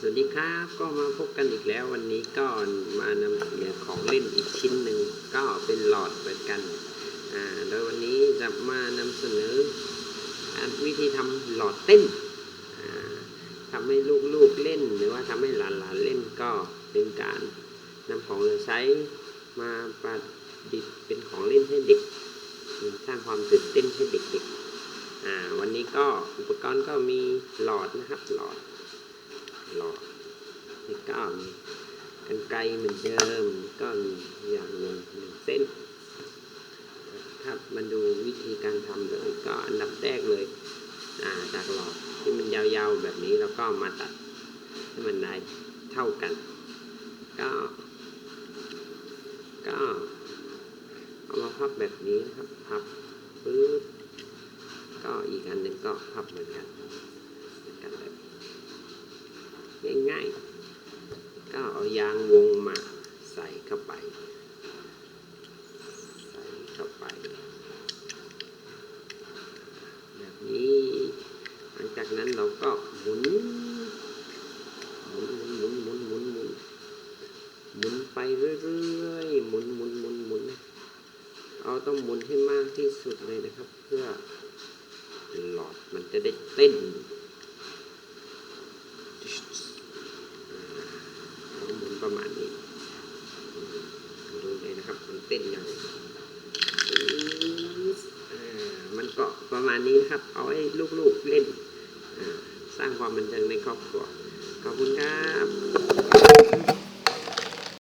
สวัสดีครับก็มาพบกันอีกแล้ววันนี้ก็มานำเสนอของเล่นอีกชิ้นหนึ่งก็เป็นหลอดเหมือนกันอ่าโดยวันนี้จะมานำเสนอวิธีทำหลอดเต้นอ่าทำให้ลูกๆเล่นหรือว่าทำให้หลานๆเล่นก็เป็นการนำของเหลือใช้มาประดิษฐ์เป็นของเล่นให้เด็ก สร้างความตื่นเต้นให้เด็กๆอ่าวันนี้ก็อุปกรณ์ก็มีหลอดนะครับหลอด ก็กันไกลเหมือนเดิมก็มีอย่างหนึ่งหนึ่งเส้นครับมาดูวิธีการทำเลยก็อันดับแรกเลยาจากหลอดที่มันยาวๆแบบนี้แล้วก็มาตัดให้มันได้เท่ากันก็ก็เอามาพับแบบนี้นะครับพับปึ๊บก็อีกอันหนึ่งก็พับเหมือนกันเหมือนกันแบบง่ายๆ ก็เอายางวงมาใส่เข้าไป ใส่เข้าไป แบบนี้ หลังจากนั้นเราก็หมุนหมุนหมุนหมุนหมุนหมุนหมุนไปเรื่อยๆหมุนหมุนหมุนหมุนเอาต้องหมุนให้มากที่สุดเลยนะครับ เพื่อหลอดมันจะได้เต้น หมุน ประมาณนี้ดูเลยนะครับมันเต้นยังไงอ่ามันเกาะประมาณนี้นะครับ เอาให้ลูกๆเล่น สร้างความบันเทิงในครอบครัว ขอบคุณครับ